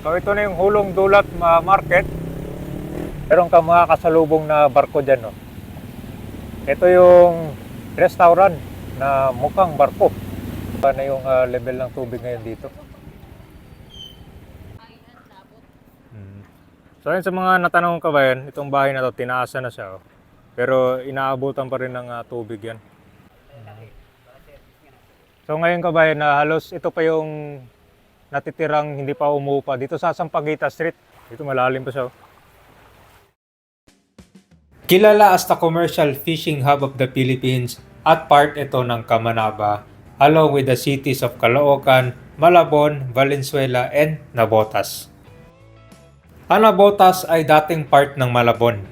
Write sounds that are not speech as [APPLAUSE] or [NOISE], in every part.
So ito na yung Hulong Dulat ma- Market. Meron ka mga kasalubong na barko dyan. No? Ito yung restaurant na mukhang barko. Ano yung ah, level ng tubig ngayon dito? Hmm. So yun sa mga natanong ka ba yan, itong bahay na to, tinaasan na siya. Oh. Pero inaabutan pa rin ng ah, tubig yan. So ngayon kabayan na halos ito pa yung natitirang hindi pa umupa dito sa Sampaguita Street. Dito malalim pa siya. oh. Kilala as the commercial fishing hub of the Philippines at part ito ng Kamanaba along with the cities of Caloocan, Malabon, Valenzuela, and Nabotas. Ang Nabotas ay dating part ng Malabon.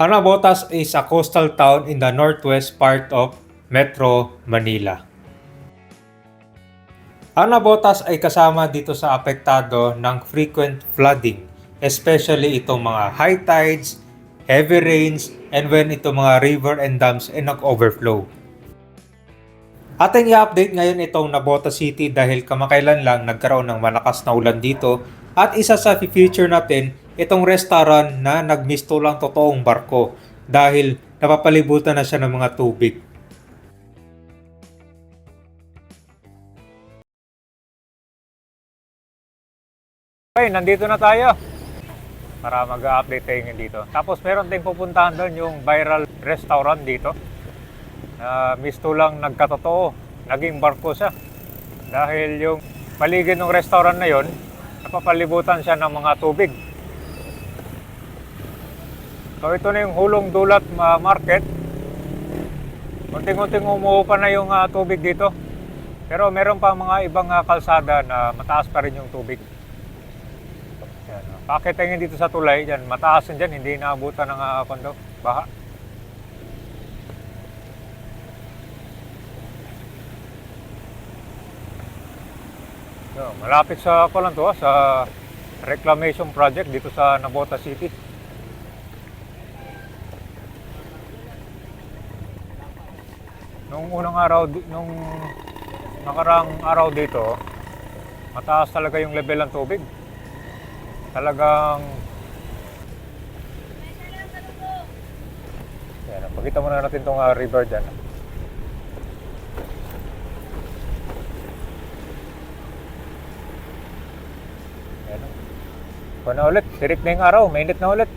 Ang Nabotas is a coastal town in the northwest part of Metro Manila. Ang Nabotas ay kasama dito sa apektado ng frequent flooding, especially itong mga high tides, heavy rains, and when itong mga river and dams ay nag-overflow. Ating i-update ngayon itong Nabotas City dahil kamakailan lang nagkaroon ng malakas na ulan dito at isa sa feature natin itong restaurant na nagmisto lang totoong barko dahil napapalibutan na siya ng mga tubig. Okay, nandito na tayo para mag-update tayo ngayon dito. Tapos meron tayong pupuntahan doon yung viral restaurant dito. Na misto lang nagkatotoo, naging barko siya. Dahil yung paligid ng restaurant na yon, napapalibutan siya ng mga tubig. So ito na yung Hulong Dulat Market. Unting-unting umuupa na yung ah, tubig dito. Pero meron pa mga ibang ah, kalsada na mataas pa rin yung tubig. Yan. Pakita nyo dito sa tulay, dyan, mataas yan dyan, hindi naabutan ng uh, kondo, baha. So, malapit sa ko lang to, ah, sa reclamation project dito sa Nabota City. Nung unang araw, nung nakarang araw dito, mataas talaga yung level ng tubig talagang yan, pakita muna natin itong ah, river dyan. Yan o na ulit, sirik na yung araw, mainit na ulit.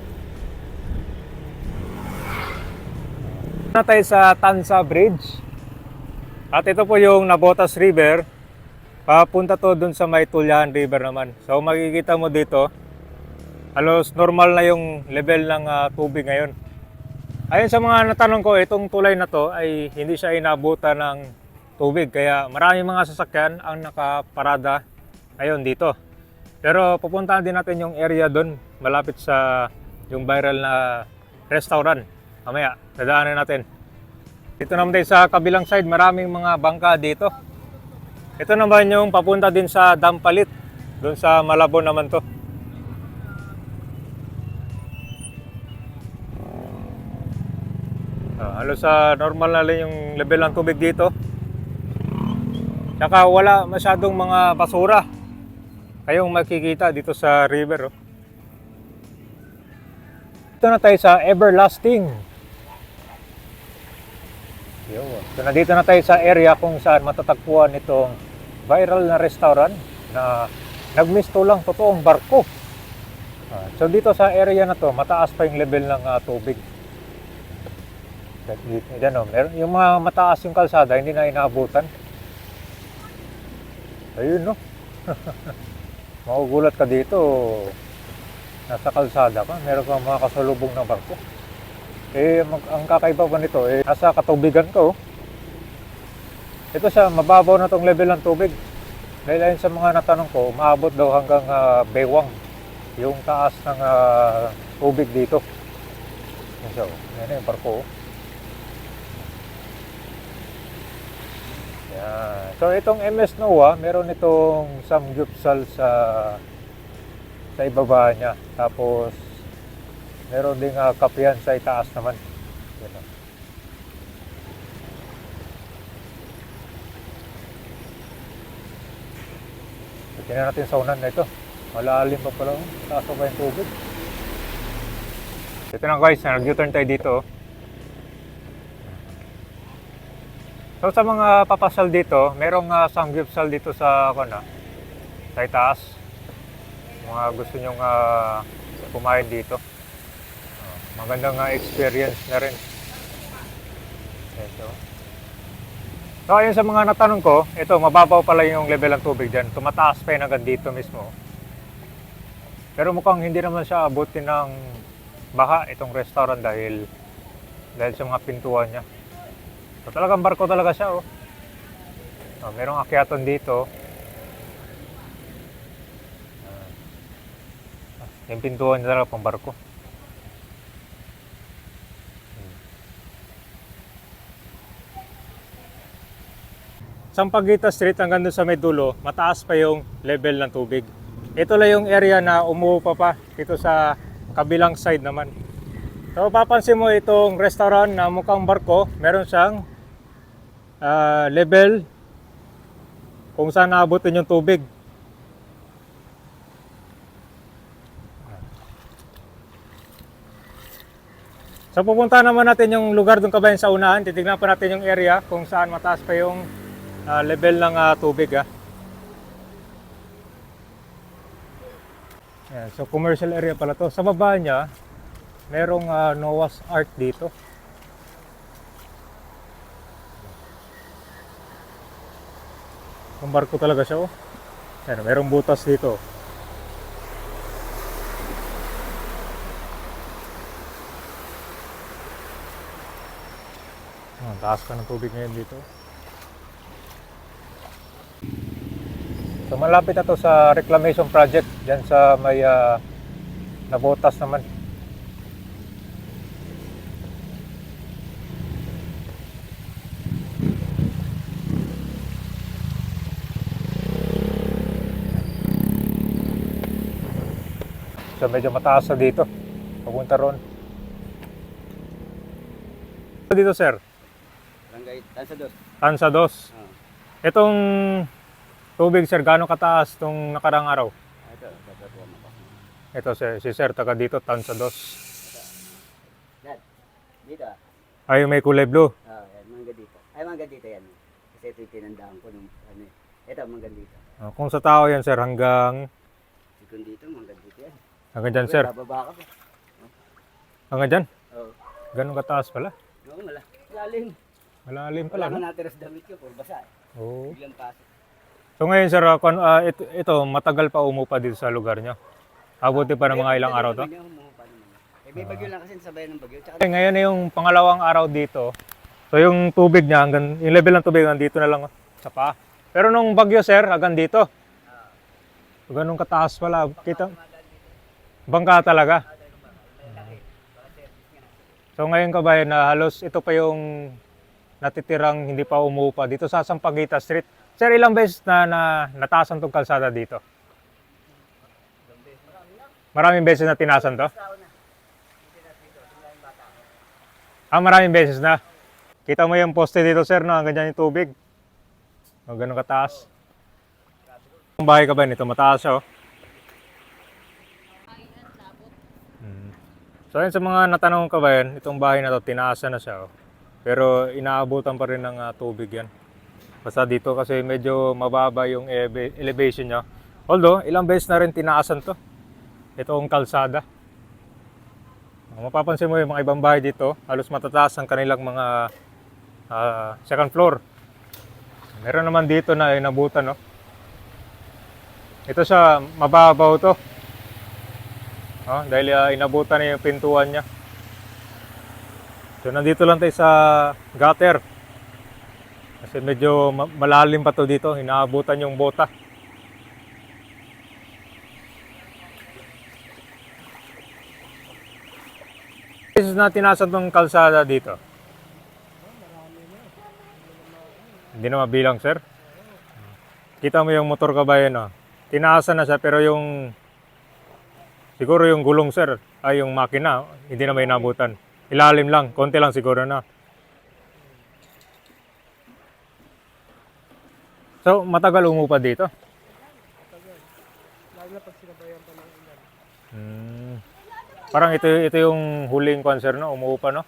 Na tayo sa Tansa Bridge. At ito po yung Nabotas River. Papunta to dun sa may Tulyahan River naman. So makikita mo dito, halos normal na yung level ng ah, tubig ngayon. Ayon sa mga natanong ko, itong tulay na to ay hindi siya inabutan ng tubig. Kaya maraming mga sasakyan ang nakaparada ngayon dito. Pero pupuntahan din natin yung area doon, malapit sa yung viral na restaurant. Mamaya, dadaanan natin. Dito naman tayo sa kabilang side, maraming mga bangka dito. Ito naman yung papunta din sa Dampalit. Doon sa Malabon naman to. Ah, halos sa normal na lang yung level ng tubig dito. Tsaka wala masyadong mga basura. Kayong makikita dito sa river. Oh. Ito na tayo sa Everlasting. Yun. So nandito na tayo sa area kung saan matatagpuan itong viral na restaurant na nagmisto lang totoong barko. Ah, so dito sa area na to, mataas pa yung level ng ah, tubig. Kahit dito, yan, oh, meron, yung mga mataas yung kalsada, hindi na inaabutan. Ayun no. [LAUGHS] Magugulat ka dito. Nasa kalsada ka, meron kang mga kasalubong na barko. Eh, mag, ang kakaiba ba nito, eh, nasa katubigan ka, oh. Ito siya, mababaw na tong level ng tubig. Dahil ayon sa mga natanong ko, umaabot daw hanggang ah, bewang yung taas ng ah, tubig dito. Yan siya, oh. Yan yung barko, oh. Yan. So, itong MS NOAA, meron itong samgyupsal sa sa ibaba niya. Tapos, meron ding uh, kapihan sa itaas naman. Oh. Tingnan natin sa unan na ito. Malalim pa pala. oh. Taas pa ba yung tubig? Ito na guys, nag-U-turn tayo dito. oh. So sa mga papasal dito, merong uh, samgyupsal dito sa ano, sa itaas. Mga gusto nyong ah, kumain dito. Ah, magandang ah, experience na rin. Ito. So ayun sa mga natanong ko, ito mababaw pala yung level ng tubig dyan. Tumataas pa yun hanggang dito mismo. Pero mukhang hindi naman siya abutin ng baha itong restaurant dahil dahil sa mga pintuan niya. So talagang barko talaga siya oh. Oh, merong akyatan dito. Ah, yung pintuan niya talaga pang barko. Hmm. Sampaguita Street hanggang doon sa may dulo, mataas pa yung level ng tubig. Ito lang yung area na umuupa pa dito sa kabilang side naman. So papansin mo itong restaurant na mukhang barko, meron siyang ah, level kung saan naabutin yung tubig. So pupunta naman natin yung lugar doon kabayan sa unahan, titignan pa natin yung area kung saan mataas pa yung ah, level ng ah, tubig. Ah. Yan, so commercial area pala to. Sa baba niya, merong ah, Noah's Ark dito. Ang barko talaga siya oh. Yan, merong butas dito. Ang taas pa ng tubig ngayon dito. So malapit na to sa reclamation project dyan sa may ah, nabotas naman. So medyo mataas na dito. Papunta ron. Dito sir, Barangay Tansa Dos. Tansa Dos. Ah. Itong tubig sir, gaano kataas tong nakarang araw? Ah, ito. Ito si, si sir, taga dito, Tansa Dos. Dad, dito ah. Ay, may kulay blue. Ah, yan, mangga dito. Ay, mangga dito yan. Kasi ito yung tinandaan ko nung ano. Ito, mangga dito. Ah, Kung sa tao yan sir, hanggang, Sikon dito, mangga dito yan. Hanggang dyan sir. Bababa ka pa. Hanggang dyan. Oo. Ganun kataas pala. Oo, mala. Lalim. Malalim Wala pala. ka No? natiras damit ko, puro basa. eh. Oo. Biglang pasok. So ngayon sir, ah, kung, ah, ito, ito, matagal pa umupa dito sa lugar nyo. Abuti pa ng mga ilang araw to. Eh, may bagyo lang kasi sabay ng bagyo. Tsaka, Eh, ngayon na yung pangalawang araw dito. So yung tubig niya, hanggang, yung level ng tubig hanggang dito na lang oh, sa paa. Pero nung bagyo sir, hanggang dito. Ganun kataas pala. Kita, bangka talaga. So ngayon kabayan na halos ito pa yung natitirang hindi pa umuupa dito sa Sampaguita Street. Sir, ilang beses na, na natasan tong kalsada dito? Maraming beses na tinasan to? Ah, maraming beses na. Kita mo yung poste dito, sir, no? Hanggang dyan yung tubig. O, ganun kataas. Ang bahay ka ba nito? Mataas oh. So, yun sa mga natanong ka ba yan, itong bahay na to, tinaasan na siya, oh. Pero inaabutan pa rin ng ah, tubig yan. Basta dito kasi medyo mababa yung eleva- elevation niya. Although, ilang beses na rin tinaasan to. Itong kalsada. Kung mapapansin mo yung mga ibang bahay dito, halos matataas ang kanilang mga ah, second floor. Meron naman dito na inabutan, no? Ito sa mababaw to. Oh, dahil ah, inabutan na yung pintuan niya. So nandito lang tayo sa gutter. Kasi medyo ma- malalim pa to dito, inaabutan yung bota. Beses na tinasan tong kalsada dito. Hindi na mabilang, sir. Kita mo yung motor kabayan, no? Tinaasan na siya, pero yung siguro yung gulong, sir, ay yung makina, hindi na may nabutan. Ilalim lang, konti lang siguro na. So, matagal umupa dito. Lalo na pag sinabayan pa ng ulan. Hmm. Parang ito ito yung huling concert no, umuupa no.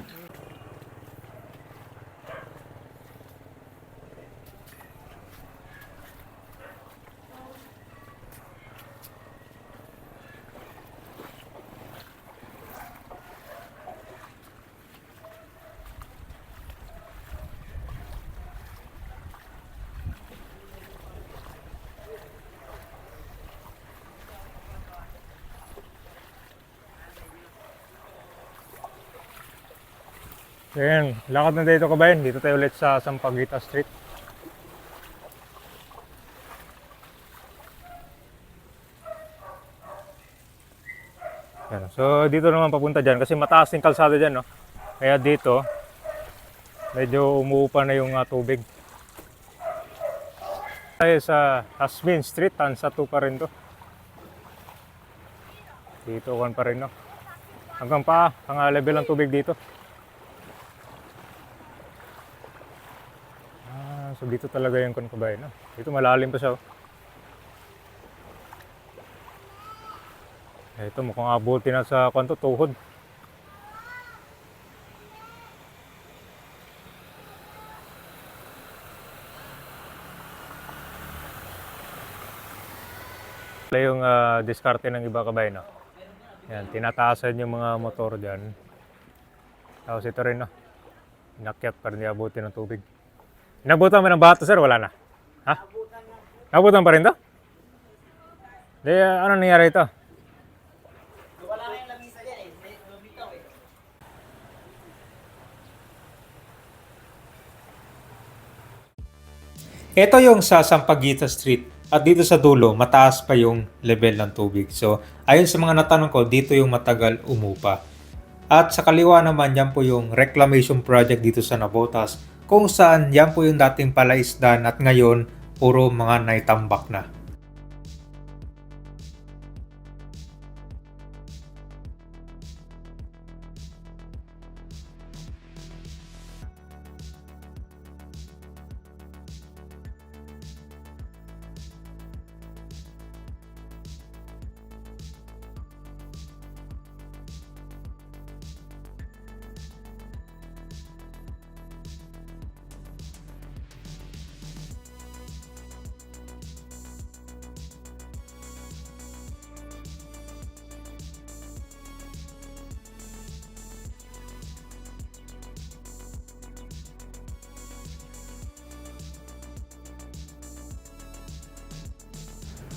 Ayan, lakad na dito kabayan. Dito tayo ulit sa Sampaguita Street. Ayan, so dito naman papunta dyan kasi mataas yung kalsada dyan. No? Kaya dito, medyo umuupa na yung ah, tubig. Tayo sa Tasmin Street, Tansa 2 pa rin to. Dito, one pa rin no. Hanggang pa, ang level ng tubig dito. So dito talaga yung kunkabay, no? Dito malalim pa siya. oh. Eh, Ito mukhang abuti na sa kwanto, tuhod. Wala yung ah, diskarte ng iba kabay, no? Yan, tinataasan yung mga motor dyan. Tapos ito rin, no? Inakyat para hindi abuti ng tubig. Inabutan mo ng bato, sir? Wala na. Ha? Nabutan pa rin to? Di, uh, ano nangyari ito? Wala na yung lamisa dyan eh. May lumitaw eh. Ito yung sa Sampaguita Street. At dito sa dulo, mataas pa yung level ng tubig. So, ayon sa mga natanong ko, dito yung matagal umupa. At sa kaliwa naman, yan po yung reclamation project dito sa Nabotas. Kung saan, yan po yung dating palaisdan at ngayon, puro mga naitambak na.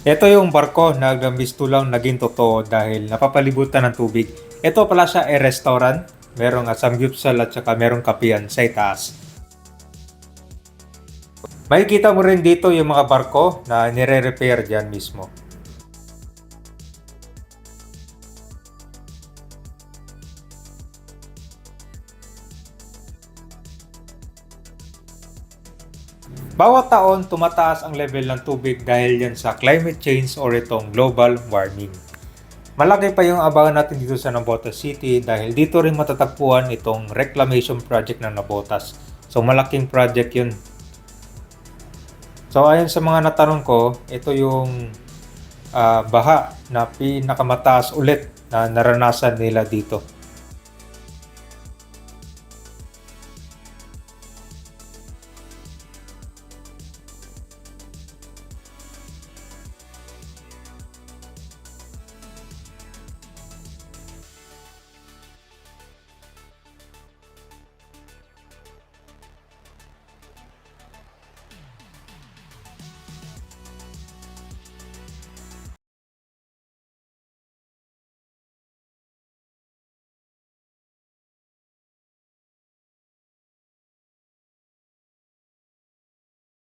Ito yung barko na gambisto lang naging totoo dahil napapalibutan ng tubig. Ito pala siya ay restaurant. Merong samgyupsal at saka merong kapiyan sa itaas. Makikita mo rin dito yung mga barko na nire-repair dyan mismo. Bawat taon, tumataas ang level ng tubig dahil yan sa climate change or itong global warming. Malaki pa yung abangan natin dito sa Nabotas City dahil dito rin matatagpuan itong reclamation project ng Nabotas. So malaking project yun. So ayon sa mga natanong ko, ito yung ah, baha na pinakamataas ulit na naranasan nila dito.